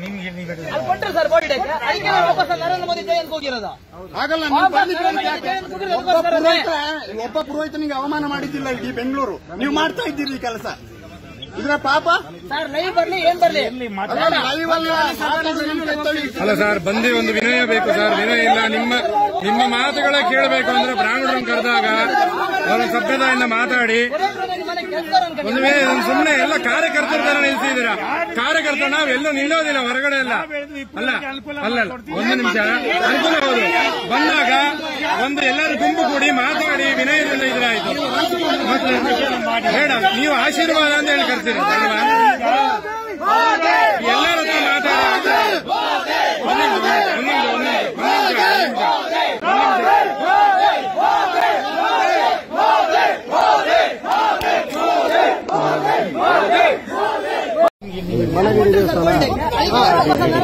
ನಿಮ್ಗೆ ನೀವು ಅಲ್ಲಿ ಕೊಟ್ರು ಸರ್ ಬಾಡಿ ಡೇಕ್ ಅದಕ್ಕೆ ನಾನು ವಾಪಸ್ ನರೇಂದ್ರ ಮೋದಿ ಜಯಂತ್ ಹೋಗಿರೋದು ಆಗಲ್ಲ ನೀವು ವಾಪಸ್ ಬರ್ಲಿಕ್ಕೆ ನರೇಂದ್ರ ಮೋದಿ ಜಯಂತ್ ಹೋಗಿರೋದು ಪುರೋಹಿತ ಒಬ್ಬ ಪುರೋಹಿತನಿಗೆ ಅವಮಾನ ಮಾಡಿದ್ದಿಲ್ಲ ಇಡೀ ಬೆಂಗಳೂರು. ನೀವು ಮಾಡ್ತಾ ಇದ್ದೀರಿ ಈ ಕೆಲಸ. ಇದ್ರ ಪಾಪ? ಸರ್ ಲೈವ್ ಬರ್ಲಿ ಏನ್ ಬರ್ಲಿ? ಅಲ್ಲ, live ಅಲ್ಲ, ಮಾತಾಡೋದು ನಮ್ಗೆ ಕರ್ತವ್ಯ. ಅಲ್ಲ ಸರ್ ಬಂದಿ ಒಂದು ವಿನಯ ಬೇಕು ಸರ್. ವಿನಯ ಇಲ್ಲ ನಿಮ್ಮ ನಿಮ್ಮ ಮಾತುಗಳೇ ಕೇಳಬೇಕು ಅಂದ್ರೆ ಬ್ರಾಹ್ಮಣರನ್ನು ಕರೆದಾಗ ಅವರ ಸಭ್ಯತೆಯಿಂದ ಮಾತಾಡಿ. ಸುಮ್ಮನೆ ಎಲ್ಲ ಕಾರ್ಯಕರ್ತರ ತರ ನಿಲ್ಸಿದ್ದೀರಾ? ಕಾರ್ಯಕರ್ತರು, ನಾವು ಎಲ್ಲೂ ನಿಲ್ಲೋದಿಲ್ಲ, ಹೊರಗಡೆ ಎಲ್ಲ. ಅಲ್ಲ ಅಲ್ಲ. ಒಂದು ನಿಮಿಷ. ಅನುಕೂಲ ಹೌದು ಬಂದಾಗ ಒಂದು ಎಲ್ಲರೂ ಗುಂಪು ಕೂಡಿ ಮಾತಾಡಿ ವಿನಯದಿಂದ ಇದ್ರಾಯ್ತು. ಬೇಡ, ನೀವು ಆಶೀರ್ವಾದ ಅಂತ ಹೇಳಿ ಕರ್ತೀರಿ ಅಲ್ವಾ ಆಗಲ್ಲ, ದೇವಸ್ಥಾನ.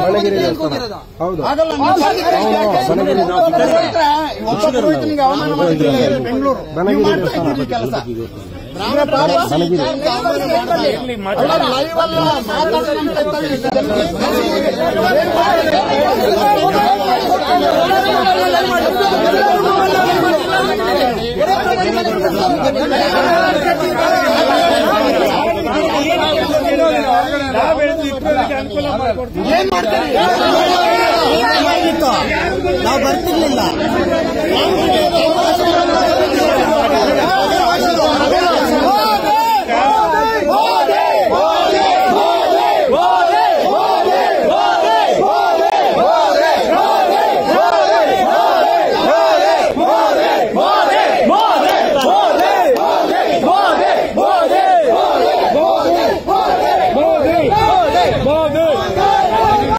ಬರ್ಲಿಕ್ಕೆ ದೇವಸ್ಥಾನ. ಹೌದು. ಬೆಂಗಳೂರು. ನೀವು ಮಾಡ್ತಾ ಇದ್ದೀರಿ ಈ ಕೆಲಸ ಇದ್ರ ಪಾಪ ಅಲ್ಲ, live ಅಲ್ಲ, ಮಾತಾಡೋದು ನಮ್ಗೆ ಕರ್ತವ್ಯ. ಏನ್ ಮಾಡ್ತೀರಿ? ನಾವು ಬರ್ತಿರ್ಲಿಲ್ಲ.